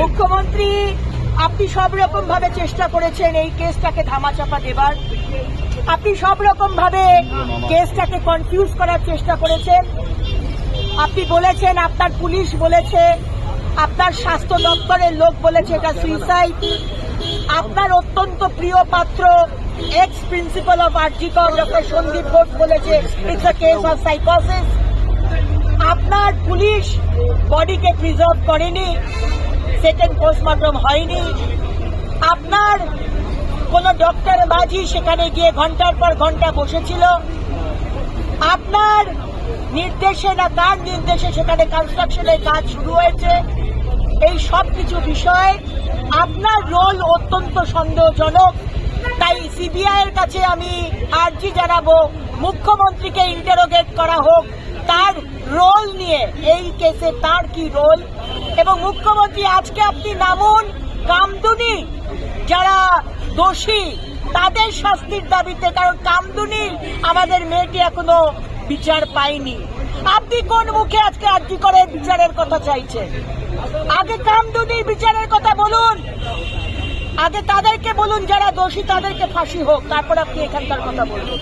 মুখ্যমন্ত্রী, আপনি সব রকম ভাবে চেষ্টা করেছেন এই কেসটাকে ধামাচাপা দেবার। আপনি সব রকম ভাবে কেসটাকে কনফিউজ করার চেষ্টা করেছেন। আপনি বলেছেন, আপনার পুলিশ বলেছে, আপনার স্বাস্থ্য দপ্তরের লোক বলেছে এটা সুইসাইড আপনার অত্যন্ত প্রিয় পাত্র ex principal of RG Kar doctor Sandip Ghosh বলেছে ইটস আ কেস অফ সাইকোসিস আপনার পুলিশ বডিকে প্রিজার্ভ করেনি। সেকেন্ড পোস্টমর্টম হয়নি। আপনার কোন ডক্টর বাজি সেখানে গিয়ে ঘণ্টার পর ঘণ্টা বসেছিল? আপনার নির্দেশে না তার নির্দেশে সেখানে কনস্ট্রাকশনের কাজ শুরু হয়েছে। এই সব কিছু বিষয়ে আপনার রোল অত্যন্ত সন্দেহজনক। তাই সিবিআই এর কাছে আমি আর্জি জানাব, মুখ্যমন্ত্রীকে ইন্টারোগেট করা হোক, তার রোল নিয়ে। কেসে তার কি রোল? এবং মুখ্যমন্ত্রী আজকে আপনি নামুন কামদুনি। যারা দোষী, তাদের শাস্তির দাবিতে, কারণ কামদুনির আমাদের মেয়েটি এখনও বিচার পায়নি। আপনি কোন মুখে আজকে আর্জি করে বিচারের কথা চাইছেন? আগে কামদুনির বিচারের কথা বলুন। আগে তাদেরকে বলুন যারা দোষী, তাদেরকে ফাঁসি হোক। তারপর আপনি এখানকার কথা বলুন।